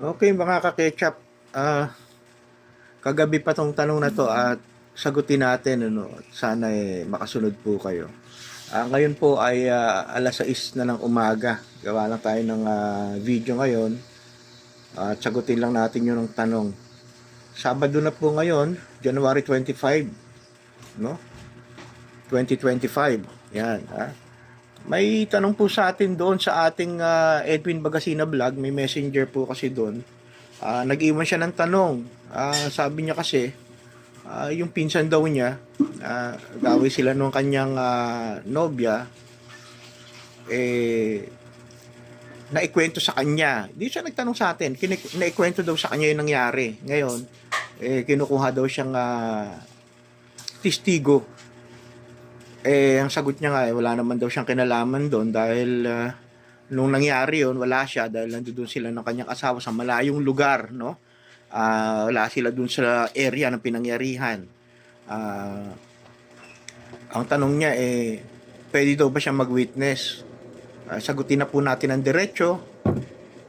Okay, mga ka-ketchup. Ah, kagabi pa tong tanong na to at sagutin natin ano. Sana eh makasunod po kayo. Ah, ngayon po ay ah, alas 6 na ng umaga. Gawa lang tayo ng ah, video ngayon. At sagutin lang natin yung tanong. Sabado na po ngayon, January 25, no? 2025. Yan, ha? May tanong po sa atin doon sa ating ah, Edwin Bagasina vlog, may messenger po kasi doon. Ah, nag-iwan siya ng tanong. Ah, sabi niya kasi, ah, yung pinsan daw niya, uh, gawin sila nung kanyang ah, nobya, eh, naikwento sa kanya. Di siya nagtanong sa atin, kinik- naikwento daw sa kanya yung nangyari. Ngayon, eh, kinukuha daw siyang ah, testigo eh, ang sagot niya nga, eh, wala naman daw siyang kinalaman doon dahil ah, nung nangyari yon wala siya dahil nandoon sila ng kanyang asawa sa malayong lugar, no? Ah, wala sila doon sa area ng pinangyarihan. Ah, ang tanong niya eh, pwede daw ba siya mag-witness? Ah, sagutin na po natin ang diretso.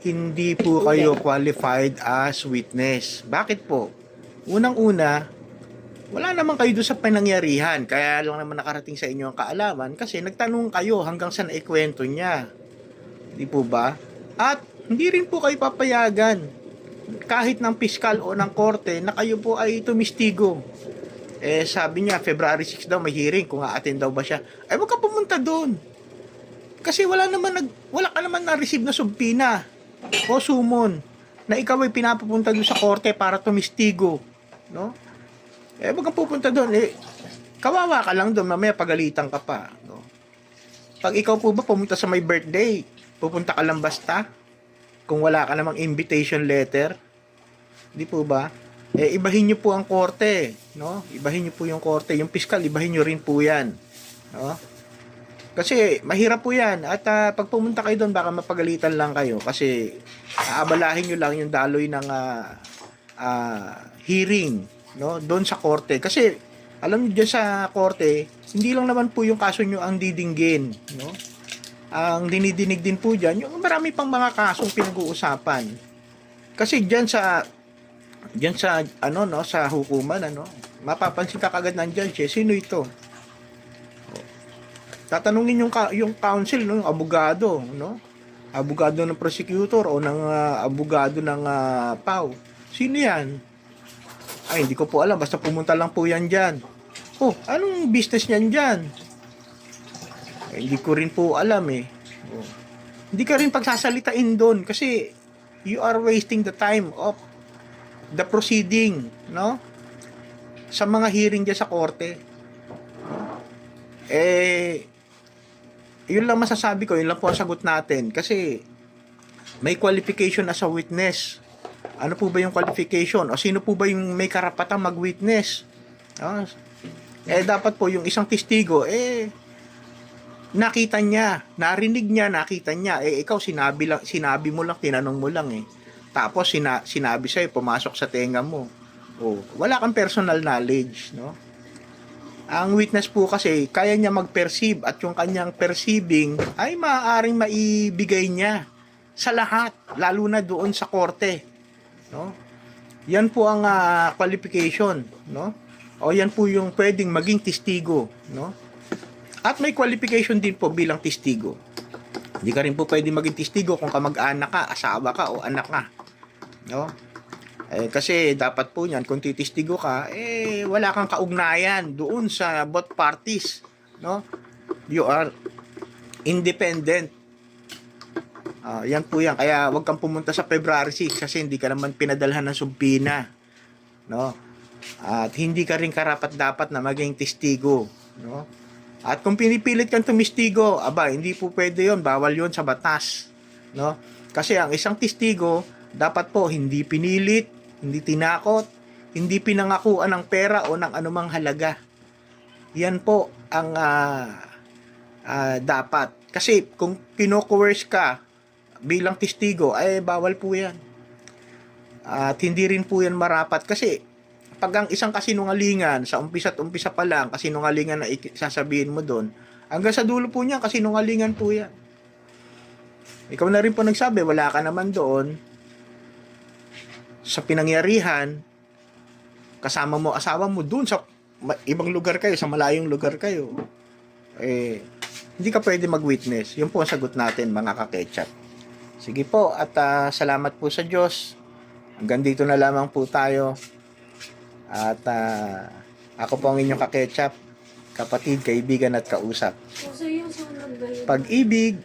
Hindi po kayo qualified as witness. Bakit po? Unang-una, wala naman kayo doon sa pinangyarihan. Kaya lang naman nakarating sa inyo ang kaalaman kasi nagtanong kayo hanggang sa naikwento niya. Di po ba? At hindi rin po kayo papayagan kahit ng piskal o ng korte na kayo po ay tumistigo. Eh sabi niya, February 6 daw may hearing kung aattend daw ba siya. Ay wag ka pumunta doon. Kasi wala naman nag wala ka naman na-receive na subpina o sumon na ikaw ay pinapapunta doon sa korte para tumistigo, no? Eh, wag kang pupunta doon. Eh, kawawa ka lang doon. Mamaya pagalitan ka pa. No? Pag ikaw po ba pumunta sa my birthday, pupunta ka lang basta? Kung wala ka namang invitation letter? Di po ba? Eh, ibahin nyo po ang korte. No? Ibahin nyo po yung korte. Yung piskal, ibahin nyo rin po yan. No? Kasi mahirap po yan. At ah, pag pumunta kayo doon, baka mapagalitan lang kayo. Kasi aabalahin nyo lang yung daloy ng ah, ah, hearing no doon sa korte. Kasi alam niyo diyan sa korte hindi lang naman po yung kaso niyo ang didinggin no? Ang dinidinig din po diyan yung marami pang mga kasong pinag-uusapan. Kasi diyan sa diyan sa ano no sa hukuman ano mapapansin ka kagad ng judge eh, sino ito? Tatanungin yung yung counsel no yung abogado no? Abogado ng prosecutor o ng ah, abogado ng ah, PAW. Sino yan ay, hindi ko po alam. Basta pumunta lang po yan dyan. Oh, anong business niyan dyan? Eh, hindi ko rin po alam eh. Oh. Hindi ka rin pagsasalitain doon kasi you are wasting the time of the proceeding, no? Sa mga hearing dyan sa korte. Eh, yun lang masasabi ko, yun lang po ang sagot natin. Kasi, may qualification as a witness ano po ba yung qualification? O sino po ba yung may karapatang mag-witness? Eh, dapat po yung isang testigo, eh, nakita niya, narinig niya, nakita niya. Eh, ikaw, sinabi, lang, sinabi mo lang, tinanong mo lang eh. Tapos, sina, sinabi sa'yo, pumasok sa tenga mo. O, wala kang personal knowledge, no? Ang witness po kasi, kaya niya mag-perceive at yung kanyang perceiving ay maaaring maibigay niya sa lahat, lalo na doon sa korte no? Yan po ang uh, qualification, no? O yan po yung pwedeng maging testigo, no? At may qualification din po bilang testigo. Hindi ka rin po pwedeng maging testigo kung kamag-anak ka, asawa ka o anak ka. No? Eh, kasi dapat po niyan, kung titistigo ka, eh, wala kang kaugnayan doon sa both parties. No? You are independent Uh, yan po yan. Kaya wag kang pumunta sa February 6 kasi hindi ka naman pinadalhan ng sumpina. No? At hindi ka rin karapat dapat na maging testigo. No? At kung pinipilit kang tumistigo, aba, hindi po pwede yon Bawal yon sa batas. No? Kasi ang isang testigo, dapat po hindi pinilit, hindi tinakot, hindi pinangakuan ng pera o ng anumang halaga. Yan po ang uh, uh, dapat. Kasi kung kino-coerce ka bilang testigo, ay bawal po yan. At hindi rin po yan marapat kasi pag ang isang kasinungalingan sa umpisa at umpisa pa lang, kasinungalingan na sasabihin mo doon, hanggang sa dulo po niya, kasinungalingan po yan. Ikaw na rin po nagsabi, wala ka naman doon. sa pinangyarihan, kasama mo, asawa mo dun sa ibang lugar kayo, sa malayong lugar kayo, eh, hindi ka pwede mag-witness. Yun po ang sagot natin, mga kaketchup. Sige po, at ah, salamat po sa Diyos. Hanggang dito na lamang po tayo. At ah, ako po ang inyong kaketchup, kapatid, kaibigan at kausap. Pag-ibig,